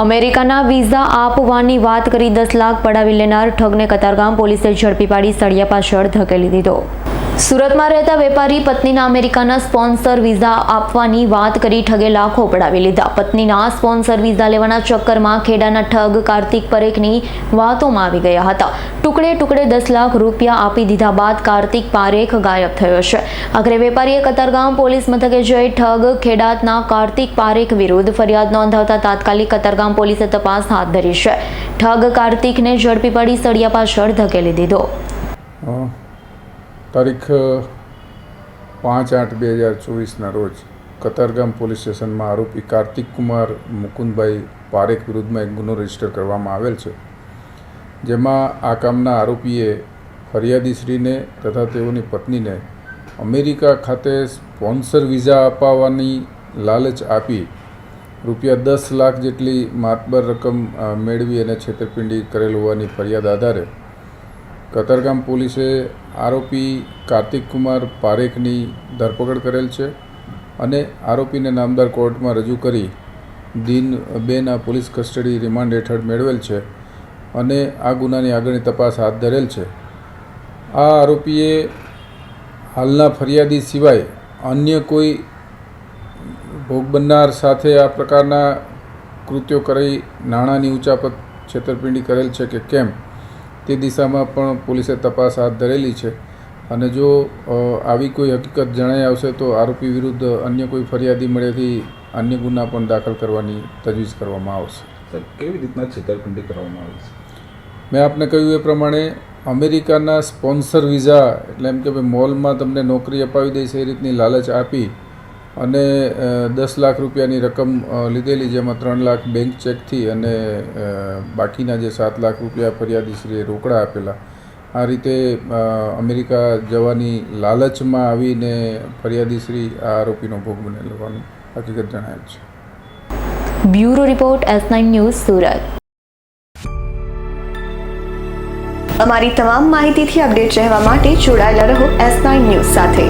અમેરિકાના વિઝા આપવાની વાત કરી દસ લાખ પડાવી લેનાર ઠગને કતારગામ પોલીસે ઝડપી પાડી સળિયા પાછળ ધકેલી દીધો. સુરતમાં રહેતા વેપારી પત્નીના અમેરિકાના સ્પોન્સર વિઝા આપવાની વાત કરી ઠગે લાખો પડાવી લીધા. પત્નીના સ્પોન્સર વિઝા લેવાના ચક્કરમાં ખેડાના ઠગ કાર્તિક પરેખની વાતોમાં આવી ગયા હતા. ટુકડે ટુકડે દસ લાખ રૂપિયા આપી દીધા બાદ કાર્તિક પારેખ ગાયબ થયો છે. આખરે વેપારીએ કતારગામ પોલીસ મથકે જઈ ઠગ ખેડાતના કાર્તિક પારેખ વિરુદ્ધ ફરિયાદ નોંધાવતા તાત્કાલિક કતારગામ પોલીસે તપાસ હાથ ધરી છે. ઠગ કાર્તિકને ઝડપી પડી સળિયા પાછળ ધકેલી દીધો. તારીખ પાંચ આઠ બે હજાર ચોવીસના રોજ કતારગામ પોલીસ સ્ટેશનમાં આરોપી કાર્તિક કુમાર મુકુંદભાઈ પારેખ વિરુદ્ધમાં એક ગુનો રજિસ્ટર કરવામાં આવેલ છે. જેમાં આ કામના આરોપીએ ફરિયાદીશ્રીને તથા તેઓની પત્નીને અમેરિકા ખાતે સ્પોન્સર વિઝા અપાવવાની લાલચ આપી રૂપિયા દસ લાખ જેટલી માતબર રકમ મેળવી અને છેતરપિંડી કરેલ હોવાની ફરિયાદ આધારે કતારગામ પોલીસે આરોપી કાર્તિક કુમાર પારેખની ધરપકડ કરેલ છે અને આરોપીને નામદાર કોર્ટમાં રજૂ કરી દિન બેના પોલીસ કસ્ટડી રિમાન્ડ હેઠળ મેળવેલ છે અને આ ગુનાની આગળની તપાસ હાથ ધરેલ છે. આ આરોપીએ હાલના ફરિયાદી સિવાય અન્ય કોઈ ભોગ બનનાર સાથે આ પ્રકારના કૃત્યો કરી નાણાંની ઉચાપત છેતરપિંડી કરેલ છે કે કેમ? તે દિશામાં પણ પોલીસે તપાસ હાથ ધરેલી છે. અને જો આવી કોઈ હકીકત જણાઈ આવશે તો આરોપી વિરુદ્ધ અન્ય કોઈ ફરિયાદી મળેથી અન્ય ગુના પણ દાખલ કરવાની તજવીજ કરવામાં આવશે. સર કેવી રીતના છેતરપિંડી કરવામાં આવી છે? મેં આપને કહ્યું એ પ્રમાણે અમેરિકાના સ્પોન્સર વિઝા એટલે એમ કે ભાઈ મોલમાં તમને નોકરી અપાવી દઈશ એ રીતની લાલચ આપી અને દસ લાખ રૂપિયાની રકમ લીધેલી જેમાં ત્રણ લાખ બેંક ચેકથી અને બાકીના જે સાત લાખ રૂપિયા ફરિયાદીશ્રીએ રોકડા આપેલા, આ રીતે અમેરિકા જવાની લાલચમાં આવીને ફરિયાદીશ્રી આ આરોપીનો ભોગ બનેલો હોવાનું હકીકત જણાય છે. Bureau report S nine news Surat. અમારી તમામ માહિતીથી અપડેટ રહેવા માટે જોડાયેલા રહો એસ નાઇન ન્યૂઝ સાથે.